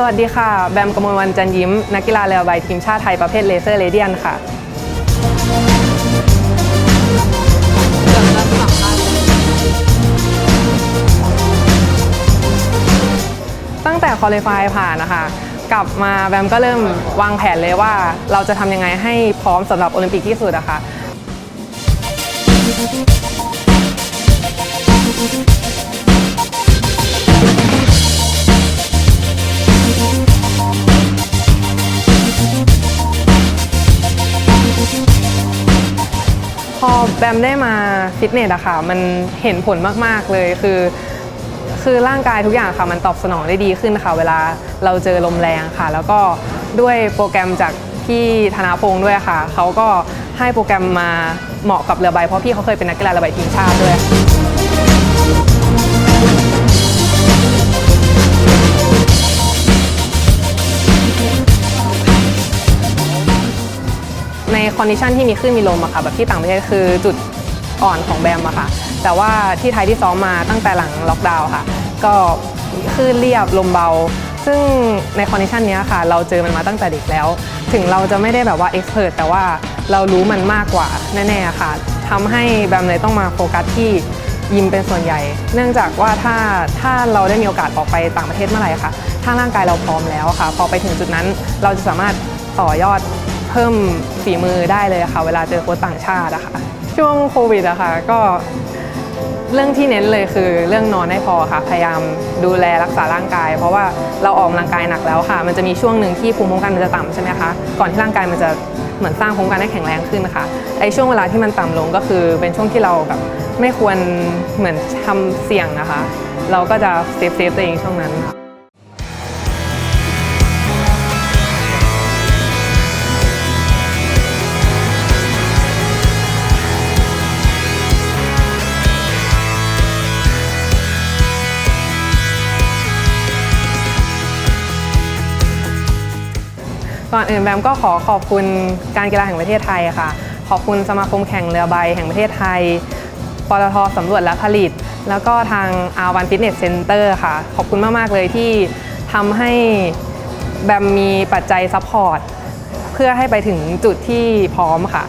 สวัสดีค่ะ แบมกมลวันจันยิ้ม นักกีฬาเรือใบทีมชาติไทยประเภทเลเซอร์เรเดียนค่ะตั้งแต่คอลิฟายผ่านนะคะกลับมาแบมก็เริ่มวางแผนเลยว่าเราจะทำยังไงให้พร้อมสำหรับโอลิมปิกที่สุดอะค่ะ พอแบมได้มาฟิตเนสอะค่ะ มันเห็นผลมากๆเลยคือ คือร่างกายทุกอย่างค่ะ มันตอบสนองได้ดีขึ้นค่ะ เวลาเราเจอลมแรงค่ะ แล้วก็ด้วยโปรแกรมจากพี่ธนาพงศ์ด้วยค่ะ เขาก็ให้โปรแกรมมาเหมาะกับเรือใบ เพราะพี่เขาเคยเป็นนักกีฬาเรือใบทีมชาติด้วย คอนดิชันที่มีคลื่นมีลมอะค่ะแบบที่ต่างประเทศคือจุดอ่อนของแบมอะค่ะ แต่ว่าที่ไทยที่ซ้อมมาตั้งแต่หลังล็อกดาวน์ค่ะ ก็คลื่นเรียบลมเบา ซึ่งในคอนดิชันนี้ค่ะ เราเจอมันมาตั้งแต่เด็กแล้ว ถึงเราจะไม่ได้แบบว่าเอ็กซ์เพรสแต่ว่าเรารู้มันมากกว่าแน่ๆค่ะทำให้แบมเลยต้องมาโฟกัสที่ยิมเป็นส่วนใหญ่ เนื่องจากว่าถ้าถ้าเราได้มีโอกาสออกไปต่างประเทศเมื่อไหร่ค่ะถ้าร่างกายเราพร้อมแล้วค่ะ พอไปถึงจุดนั้นเราจะสามารถต่อยอด เพิ่มฝีมือได้เลยค่ะ เวลาเจอโค้ชต่างชาติอะค่ะช่วงโควิดอะค่ะก็เรื่องที่เน้นเลยคือเรื่องนอนให้พอค่ะ พยายามดูแลรักษาร่างกาย เพราะว่าเราออกกำลังกายหนักแล้วค่ะ มันจะมีช่วงหนึ่งที่ภูมิคุ้มกันมันจะต่ำใช่ไหมคะก่อนที่ร่างกายมันจะเหมือนสร้างภูมิคุ้มกันให้แข็งแรงขึ้นนะคะไอช่วงเวลาที่มันต่ำลงก็คือเป็นช่วงที่เราแบบไม่ควรเหมือนทำเสี่ยงนะคะ เราก็จะเซฟเซฟตัวเองช่วงนั้นค่ะ ก่อนอื่นแบมก็ขอขอบคุณการกีฬาแห่งประเทศไทยค่ะ ขอบคุณสมาคมแข่งเรือใบแห่งประเทศไทยปตทสำรวจและผลิต แล้วก็ทางอาวันฟิตเนสเซ็นเตอร์ค่ะ ขอบคุณมาก ๆ เลยที่ทำให้แบมมีปัจจัยซัพพอร์ตเพื่อให้ไปถึงจุดที่พร้อมค่ะ